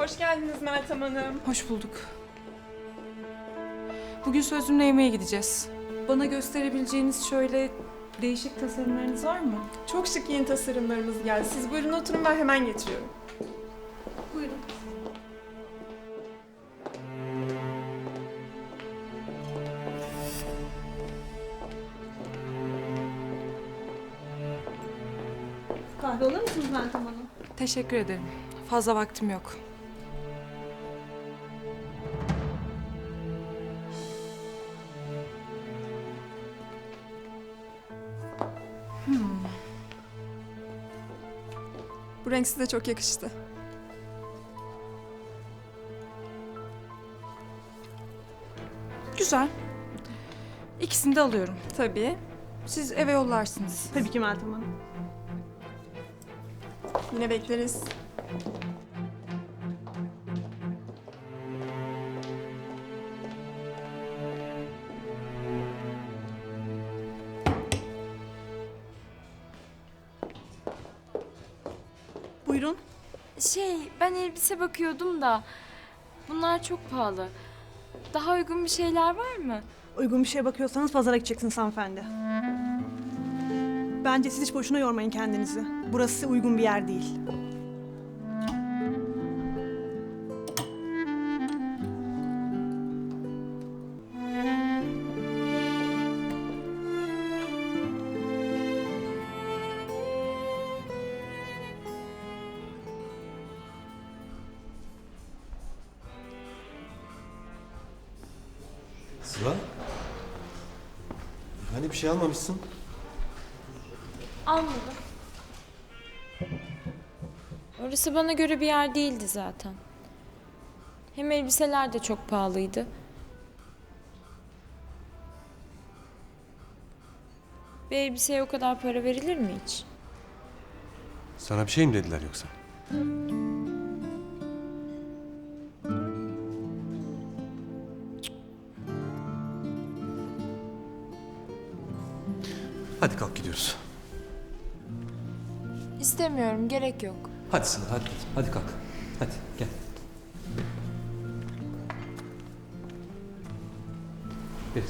Hoş geldiniz Meltem Hanım. Hoş bulduk. Bugün sözümle yemeğe gideceğiz. Bana gösterebileceğiniz şöyle değişik tasarımlarınız var mı? Çok şık yeni tasarımlarımız geldi. Siz buyurun oturun ben hemen getiriyorum. Buyurun. Kahve alır mısınız Meltem Hanım? Teşekkür ederim. Fazla vaktim yok. Bu renk size çok yakıştı. Güzel. İkisini de alıyorum. Tabii. Siz eve yollarsınız. Tabii ki Meltem Hanım. Yine bekleriz. Buyurun. Şey, ben elbise bakıyordum da bunlar çok pahalı. Daha uygun bir şeyler var mı? Uygun bir şeye bakıyorsanız pazara gideceksiniz hanımefendi. Bence siz hiç boşuna yormayın kendinizi. Burası uygun bir yer değil. Sıla? Hani bir şey almamışsın? Almadım. Orası bana göre bir yer değildi zaten. Hem elbiseler de çok pahalıydı. Bir elbiseye o kadar para verilir mi hiç? Sana bir şey mi dediler yoksa? Hadi kalk gidiyoruz. İstemiyorum, gerek yok. Hadi Sıla hadi. Hadi kalk. Hadi gel. Sıla.